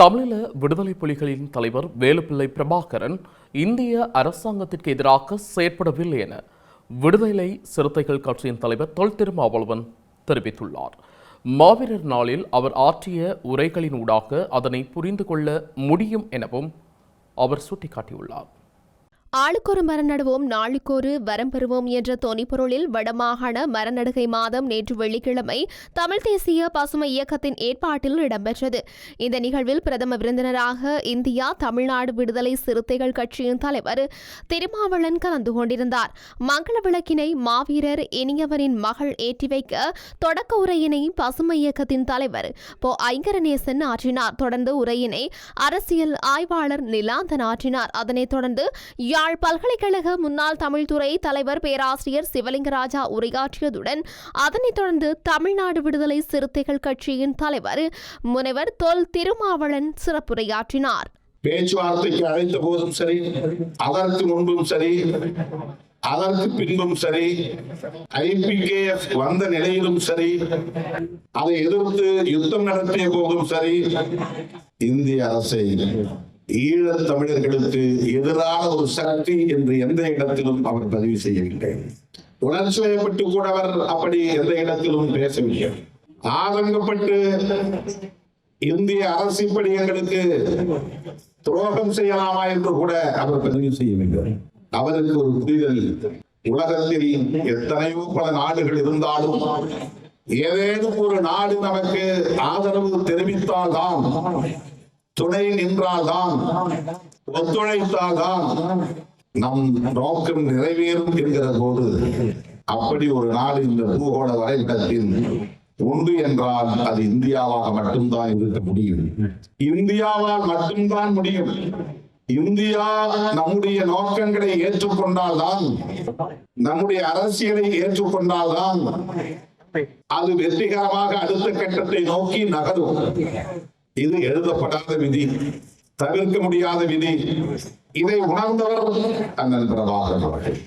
தமிழீழ விடுதலை புலிகளின் தலைவர் வேலுப்பிள்ளை பிரபாகரன் இந்திய அரசாங்கத்திற்கு எதிராக செயற்படவில்லை என விடுதலை சிறுத்தைகள் கட்சியின் தலைவர் தொல் திருமாவளவன் தெரிவித்துள்ளார். மாவீரர் நாளில் அவர் ஆற்றிய உரைகளின் ஊடாக அதனை புரிந்து கொள்ள முடியும் எனவும் அவர் சுட்டிக்காட்டியுள்ளார். ஆளுக்கொரு மரம் நடுவோம் நாளுக்கொரு வரம் பெறுவோம் என்ற தொனிப்பொருளில் வடமாகாண மரநடுகை மாதம் நேற்று வெள்ளிக்கிழமை தமிழ் தேசிய பசுமை இயக்கத்தின் ஏற்பாட்டில் இடம்பெற்றது. இந்த நிகழ்வில் பிரதம விருந்தினராக இந்தியா தமிழ்நாடு விடுதலை சிறுத்தைகள் கட்சியின் தலைவர் திருமாவளன் கலந்து கொண்டிருந்தார். மங்கள விளக்கினை மாவீரர் இனியவரின் மகள் ஏற்றி வைக்க தொடக்க உரையினை பசுமை இயக்கத்தின் தலைவர் போ. ஐங்கரநேசன் ஆற்றினார். தொடர்ந்து உரையினை அரசியல் ஆய்வாளர் நிலாந்தன் ஆற்றினார். அதனைத் தொடர்ந்து யாழ் பல்கலைக்கழக முன்னாள் தமிழ்துறை தலைவர் பேராசிரியர் சிவலிங்கராஜா உரையாற்றியதுடன் அதனைத் தொடர்ந்து தமிழ்நாடு விடுதலை சிறுத்தைகள் கட்சியின் தலைவர் முனைவர் தொல் திருமாவளன் சிறப்புரையாற்றினார். பேச்சுவார்த்தைக்கு அழைத்த போதும் சரி அதற்கு முன்பும் சரி அதற்கு பின்பும் சரி ஐபிகேஎஃப் வந்த நிலையிலும் சரி அதை எதிர்த்து யுத்தம் நடத்திய போதும் சரி இந்திய அரசை ஈழத் தமிழர்களுக்கு எதிரான ஒரு சக்தி என்று எந்த இடத்திலும் அவர் பதிவு செய்யவில்லை. உணர்ச்சி வயப்பட்டு கூட அவர் அப்படி எந்த இடத்திலும் பேசவில்லை. ஆதங்கப்பட்டு இந்திய அரசு இப்படி எங்களுக்கு துரோகம் செய்யலாமா என்று கூட அவர் பதிவு செய்யவில்லை. அவருக்கு ஒரு புரிதல் உலகத்தில் எத்தனையோ பல நாடுகள் இருந்தாலும் ஏதேனும் ஒரு நாடு நமக்கு ஆதரவு தெரிவித்தால்தான் துணை நின்றால்தான் ஒத்துழைத்தால்தான் நம் நோக்கம் நிறைவேறும் என்கிற போது அப்படி ஒரு நாள் இந்த பூகோள வரைபடத்தில் உண்டு என்றால் அது இந்தியாவாக மட்டும்தான் இருக்க முடியும். இந்தியாவால் மட்டும்தான் முடியும். இந்தியா நம்முடைய நோக்கங்களை ஏற்றுக்கொண்டால்தான் நம்முடைய அரசியலை ஏற்றுக்கொண்டால்தான் அது வெற்றிகரமாக அடுத்த கட்டத்தை நோக்கி நகரும். இது எழுதப்படாத விதி தவிர்க்க முடியாத விதி. இதை உணர்ந்தவர் அண்ணன் பிரபாகர் அவர்கள்.